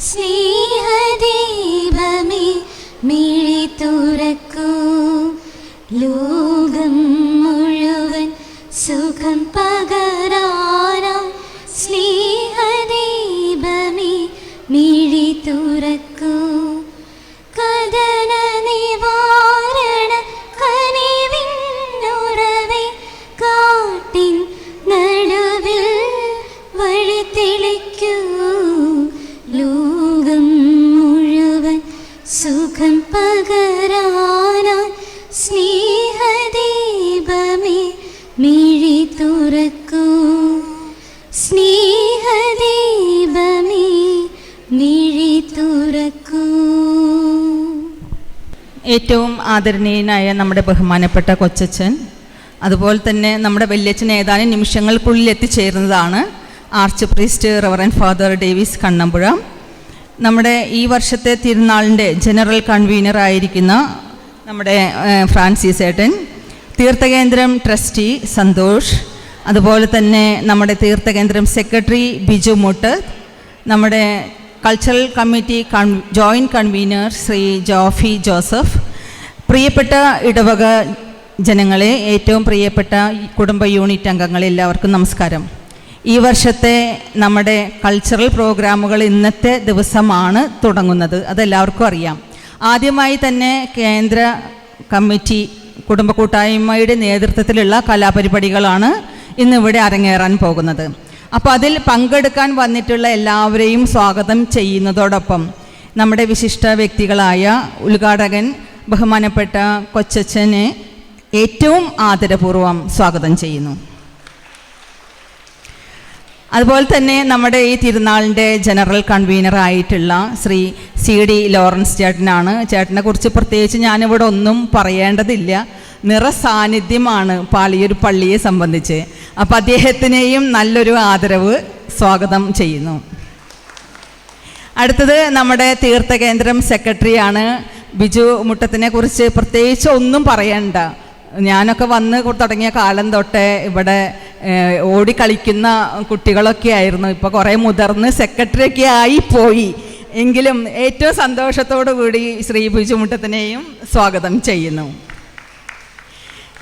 സ്നേഹദീപമേ മിഴി തുറക്കൂ. ലോകം മുഴുവൻ സുഖം പകരാനാം. സ്നേഹദീപമേ മിഴി തുറക്കൂ. കഥന നിവാരണ കനിവിന്നുറവേ കാട്ടിൻ നടുവിൽ വഴി തെളിക്കൂ. ലോകം മുഴുവൻ സുഖം പകരാനായി സ്നേഹദീപമേ മിഴി തുറക്കൂ. സ്നേഹദീപമേ മിഴി തുറക്കൂ. ഏറ്റവും ആദരണീയനായ നമ്മുടെ ബഹുമാനപ്പെട്ട കൊച്ചച്ഛൻ അതുപോലെ തന്നെ നമ്മുടെ വല്യച്ഛൻ ഏതാനും നിമിഷങ്ങൾക്കുള്ളിൽ എത്തിച്ചേരുന്നതാണ് arch priest reverend father Davis Kannampuzha. നമ്മുടെ ഈ വർഷത്തെ തിരുനാളിന്റെ ജനറൽ കൺവീനർ ആയിരിക്കുന്ന നമ്മുടെ ഫ്രാൻസിസ് ഏട്ടൻ തീർത്ഥകേന്ദ്രം ട്രസ്റ്റി സന്തോഷ് അതുപോലെ തന്നെ നമ്മുടെ തീർത്ഥകേന്ദ്രം സെക്രട്ടറി ബിജു മുട്ട് നമ്മുടെ കൾച്ചറൽ കമ്മിറ്റി കൺ joint convener Shri Jofy Joseph പ്രിയപ്പെട്ട ഇടവക ജനങ്ങളെ ഏറ്റവും പ്രിയപ്പെട്ട കുടുംബ യൂണിറ്റ് അംഗങ്ങളെ എല്ലാവർക്കും നമസ്കാരം. ഈ വർഷത്തെ നമ്മുടെ കൾച്ചറൽ പ്രോഗ്രാമുകൾ ഇന്നത്തെ ദിവസമാണ് തുടങ്ങുന്നത്. അതെല്ലാവർക്കും അറിയാം. ആദ്യമായി തന്നെ കേന്ദ്ര കമ്മിറ്റി കുടുംബ കൂട്ടായ്മയുടെ നേതൃത്വത്തിലുള്ള കലാപരിപാടികളാണ് ഇന്നിവിടെ അരങ്ങേറാൻ പോകുന്നത്. അപ്പോൾ അതിൽ പങ്കെടുക്കാൻ വന്നിട്ടുള്ള എല്ലാവരെയും സ്വാഗതം ചെയ്യുന്നതോടൊപ്പം നമ്മുടെ വിശിഷ്ട വ്യക്തികളായ ഉദ്ഘാടകൻ ബഹുമാനപ്പെട്ട കൊച്ചച്ഛനെ ഏറ്റവും ആദരപൂർവം സ്വാഗതം ചെയ്യുന്നു. അതുപോലെ തന്നെ നമ്മുടെ ഈ തിരുനാളിന്റെ ജനറൽ കൺവീനർ ആയിട്ടുള്ള ശ്രീ സി ഡി ലോറൻസ് ചേട്ടനാണ്. ചേട്ടനെ കുറിച്ച് പ്രത്യേകിച്ച് ഞാനിവിടെ ഒന്നും പറയേണ്ടതില്ല. നിറസാന്നിധ്യമാണ് പാളിയൊരു പള്ളിയെ സംബന്ധിച്ച്. അപ്പോൾ അദ്ദേഹത്തിനെയും നല്ലൊരു ആദരവ് സ്വാഗതം ചെയ്യുന്നു. അടുത്തത് നമ്മുടെ തീർത്ഥകേന്ദ്രം സെക്രട്ടറിയാണ്. ബിജു മുട്ടത്തിനെ കുറിച്ച് പ്രത്യേകിച്ച് ഒന്നും പറയണ്ട. ഞാനൊക്കെ വന്ന് തുടങ്ങിയ കാലം തൊട്ടേ ഇവിടെ ഓടിക്കളിക്കുന്ന കുട്ടികളൊക്കെ ആയിരുന്നു. ഇപ്പോൾ കുറേ മുതിർന്ന് സെക്രട്ടറിയൊക്കെ ആയി പോയി എങ്കിലും ഏറ്റവും സന്തോഷത്തോടു കൂടി ശ്രീ ബിജുമുട്ടത്തിനെയും സ്വാഗതം ചെയ്യുന്നു.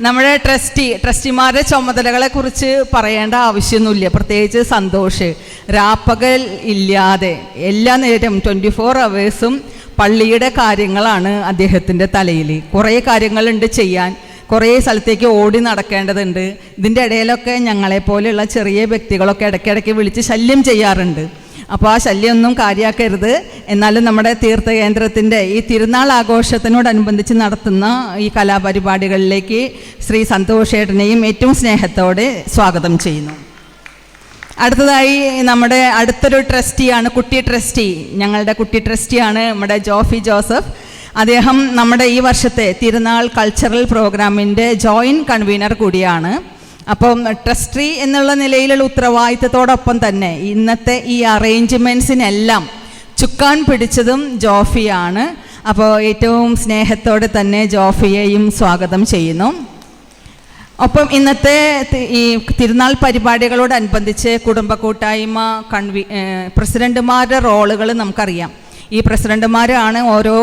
നമ്മുടെ ട്രസ്റ്റി ട്രസ്റ്റിമാരുടെ ചുമതലകളെ കുറിച്ച് പറയേണ്ട ആവശ്യമൊന്നുമില്ല. പ്രത്യേകിച്ച് സന്തോഷ്. രാപ്പകൽ ഇല്ലാതെ എല്ലാ നേരം ട്വന്റി ഫോർ അവേഴ്സും പള്ളിയുടെ കാര്യങ്ങളാണ് അദ്ദേഹത്തിന്റെ തലയിൽ കുറേ കാര്യങ്ങളുണ്ട് ചെയ്യാൻ. കുറേ സ്ഥലത്തേക്ക് ഓടി നടക്കേണ്ടതുണ്ട്. ഇതിന്റെ ഇടയിലൊക്കെ ഞങ്ങളെപ്പോലെയുള്ള ചെറിയ വ്യക്തികളൊക്കെ ഇടയ്ക്കിടയ്ക്ക് വിളിച്ച് ശല്യം ചെയ്യാറുണ്ട്. അപ്പോൾ ആ ശല്യമൊന്നും കാര്യമാക്കരുത്. എന്നാലും നമ്മുടെ തീർത്ഥകേന്ദ്രത്തിന്റെ ഈ തിരുനാൾ ആഘോഷത്തിനോടനുബന്ധിച്ച് നടത്തുന്ന ഈ കലാപരിപാടികളിലേക്ക് ശ്രീ സന്തോഷേട്ടനെയും ഏറ്റവും സ്നേഹത്തോടെ സ്വാഗതം ചെയ്യുന്നു. അടുത്തതായി നമ്മുടെ അടുത്തൊരു ട്രസ്റ്റിയാണ് കുട്ടി ട്രസ്റ്റി. ഞങ്ങളുടെ കുട്ടി ട്രസ്റ്റിയാണ് നമ്മുടെ ജോഫി ജോസഫ്. അദ്ദേഹം നമ്മുടെ ഈ വർഷത്തെ തിരുനാൾ കൾച്ചറൽ പ്രോഗ്രാമിന്റെ ജോയിന്റ് കൺവീനർ കൂടിയാണ്. അപ്പം ട്രസ്റ്റി എന്നുള്ള നിലയിലുള്ള ഉത്തരവാദിത്തത്തോടൊപ്പം തന്നെ ഇന്നത്തെ ഈ അറേഞ്ച്മെന്റ്സിനെല്ലാം ചുക്കാൻ പിടിച്ചതും ജോഫിയാണ്. അപ്പോൾ ഏറ്റവും സ്നേഹത്തോടെ തന്നെ ജോഫിയെയും സ്വാഗതം ചെയ്യുന്നു. ഒപ്പം ഇന്നത്തെ ഈ തിരുനാൾ പരിപാടികളോടനുബന്ധിച്ച് കുടുംബ കൂട്ടായ്മ കൺവീ പ്രസിഡന്റുമാരുടെ റോളുകൾ നമുക്കറിയാം. ഈ പ്രസിഡന്റുമാരാണ് ഓരോ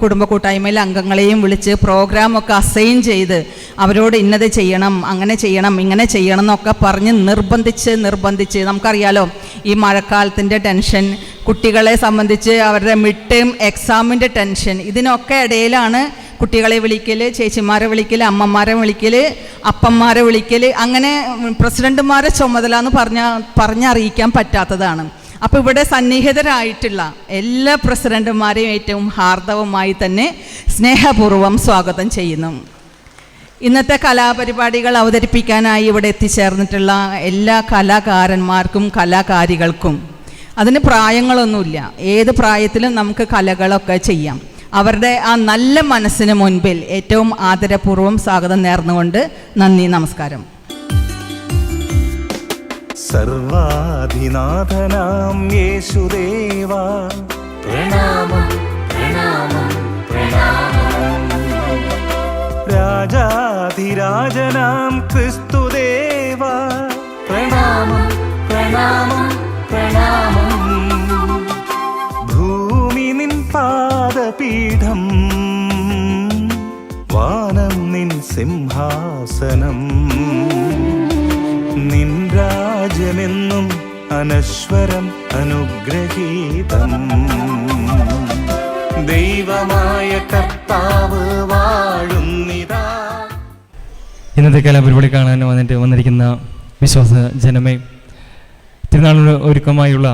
കുടുംബ കൂട്ടായ്മയിലെ അംഗങ്ങളെയും വിളിച്ച് പ്രോഗ്രാമൊക്കെ അസൈൻ ചെയ്ത് അവരോട് ഇന്നത് ചെയ്യണം അങ്ങനെ ചെയ്യണം ഇങ്ങനെ ചെയ്യണം എന്നൊക്കെ പറഞ്ഞ് നിർബന്ധിച്ച് നിർബന്ധിച്ച്. നമുക്കറിയാലോ ഈ മഴക്കാലത്തിന്റെ ടെൻഷൻ കുട്ടികളെ സംബന്ധിച്ച് അവരുടെ മിഡ് ടേം എക്സാമിന്റെ ടെൻഷൻ ഇതിനൊക്കെ ഇടയിലാണ് കുട്ടികളെ വിളിക്കൽ ചേച്ചിമാരെ വിളിക്കൽ അമ്മമാരെ വിളിക്കൽ അപ്പന്മാരെ വിളിക്കൽ അങ്ങനെ പ്രസിഡന്റുമാരെ ചുമതല എന്ന് പറഞ്ഞ പറഞ്ഞറിയിക്കാൻ പറ്റാത്തതാണ്. അപ്പോൾ ഇവിടെ സന്നിഹിതരായിട്ടുള്ള എല്ലാ പ്രസിഡന്റുമാരെയും ഏറ്റവും ഹാർദവമായി തന്നെ സ്നേഹപൂർവം സ്വാഗതം ചെയ്യുന്നു. ഇന്നത്തെ കലാപരിപാടികൾ അവതരിപ്പിക്കാനായി ഇവിടെ എത്തിച്ചേർന്നിട്ടുള്ള എല്ലാ കലാകാരന്മാർക്കും കലാകാരികൾക്കും അതിന് പ്രായങ്ങളൊന്നുമില്ല. ഏത് പ്രായത്തിലും നമുക്ക് കലകളൊക്കെ ചെയ്യാം. അവരുടെ ആ നല്ല മനസ്സിന് മുൻപിൽ ഏറ്റവും ആദരപൂർവം സ്വാഗതം നേർന്നുകൊണ്ട് നന്ദി നമസ്കാരം. സർവാധിനാഥനാം യേശുദേവ. പ്രണാമം പ്രണാമം പ്രണാമം. രാജാധിരാജനാം ക്രിസ്തുദേവ. പ്രണാമം പ്രണാമം പ്രണാമം. പാദപീഠം വാനം നിൻ സിംഹാസനം. നിൻ രാജ്യമെന്നും അനശ്വരം അനുഗ്രഹീതം. ദൈവമായ കർത്താവ് വാഴുന്നിതാ. ഇന്നത്തെ കലാപരിപാടി കാണാൻ വന്നിട്ട് വന്നിരിക്കുന്ന വിശ്വാസ ജനമേ തിരുനാളിന് ഒരുക്കമായുള്ള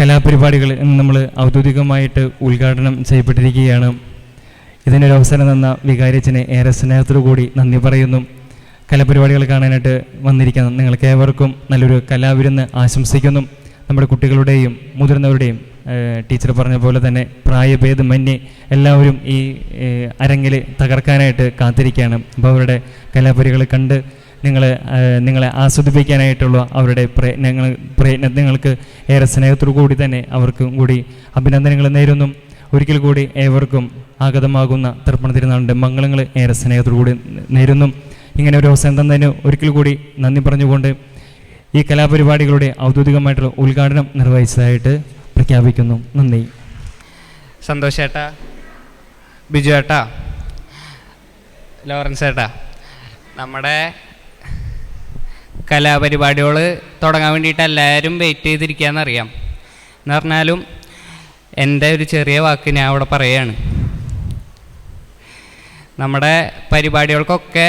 കലാപരിപാടികൾ ഇന്ന് നമ്മൾ ഔദ്യോഗികമായിട്ട് ഉദ്ഘാടനം ചെയ്യപ്പെട്ടിരിക്കുകയാണ്. ഇതിനൊരു അവസരം തന്ന വികാരിച്ചിനെ ഏറെ സ്നേഹത്തോടു കൂടി നന്ദി പറയുന്നു. കലാപരിപാടികൾ കാണാനായിട്ട് വന്നിരിക്കുന്ന നിങ്ങൾക്ക് ഏവർക്കും നല്ലൊരു കലാവിരുന്ന് ആശംസിക്കുന്നു. നമ്മുടെ കുട്ടികളുടെയും മുതിർന്നവരുടെയും ടീച്ചർ പറഞ്ഞ പോലെ തന്നെ പ്രായഭേദമന്യേ എല്ലാവരും ഈ അരങ്ങിൽ തകർക്കാനായിട്ട് കാത്തിരിക്കുകയാണ്. അപ്പോൾ അവരുടെ കലാപരികൾ കണ്ട് നിങ്ങൾ നിങ്ങളെ ആസ്വദിപ്പിക്കാനായിട്ടുള്ള അവരുടെ പ്രയത്നങ്ങൾ പ്രയത്നങ്ങൾക്ക് ഏറെ സ്നേഹത്തോടു കൂടി തന്നെ അവർക്കും കൂടി അഭിനന്ദനങ്ങൾ നേരുന്നു. ഒരിക്കൽ കൂടി ഏവർക്കും ആഗതമാകുന്ന തർപ്പണ തിരുനാളിന്റെ മംഗളങ്ങൾ ഏറെ സ്നേഹത്തോടു കൂടി നേരുന്നു. ഇങ്ങനെ ഒരു അവസരം തന്നതിന് ഒരിക്കൽ കൂടി നന്ദി പറഞ്ഞുകൊണ്ട് ഈ കലാപരിപാടികളുടെ ഔദ്യോഗികമായിട്ടുള്ള ഉദ്ഘാടനം നിർവഹിച്ചതായിട്ട് പ്രഖ്യാപിക്കുന്നു. നന്ദി. സന്തോഷ് ഏട്ടാ ബിജു ഏട്ടാ ലോറൻസ് ഏട്ടാ നമ്മുടെ കലാപരിപാടികൾ തുടങ്ങാൻ വേണ്ടിയിട്ട് എല്ലാവരും വെയിറ്റ് ചെയ്തിരിക്കുകയെന്നറിയാം എന്ന് പറഞ്ഞാലും എന്റെ ഒരു ചെറിയ വാക്ക് ഞാൻ അവിടെ പറയുകയാണ് നമ്മുടെ പരിപാടികൾക്കൊക്കെ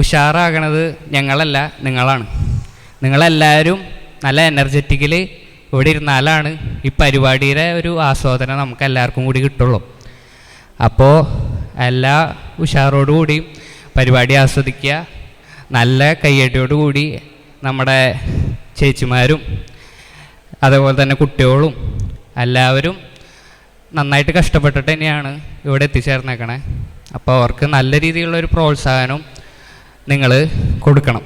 ഉഷാറാകണത് ഞങ്ങളല്ല നിങ്ങളാണ്. നിങ്ങളെല്ലാവരും നല്ല എനർജറ്റിക്കിൽ ഇവിടെ ഇരുന്നാലാണ് ഈ പരിപാടിയുടെ ഒരു ആസ്വാദനം നമുക്ക് എല്ലാവർക്കും കൂടി കിട്ടുള്ളൂ. അപ്പോൾ എല്ലാ ഉഷാറോടുകൂടി പരിപാടി ആസ്വദിക്കുക. നല്ല കയ്യടിയോടുകൂടി നമ്മുടെ ചേച്ചിമാരും അതേപോലെ തന്നെ കുട്ടികളും എല്ലാവരും നന്നായിട്ട് കഷ്ടപ്പെട്ടിട്ട് തന്നെയാണ് ഇവിടെ എത്തിച്ചേർന്നേക്കണേ. അപ്പോൾ അവർക്ക് നല്ല രീതിയിലുള്ളൊരു പ്രോത്സാഹനം നിങ്ങൾ കൊടുക്കണം.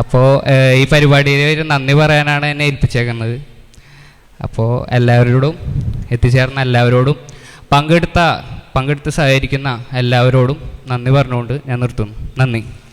അപ്പോൾ ഈ പരിപാടിയിൽ ഒരു നന്ദി പറയാനാണ് എന്നെ ഏൽപ്പിച്ചേക്കുന്നത്. അപ്പോൾ എല്ലാവരോടും എത്തിച്ചേർന്ന എല്ലാവരോടും പങ്കെടുത്ത പങ്കെടുത്ത് സഹകരിക്കുന്ന എല്ലാവരോടും നന്ദി പറഞ്ഞുകൊണ്ട് ഞാൻ നിർത്തുന്നു. നന്ദി.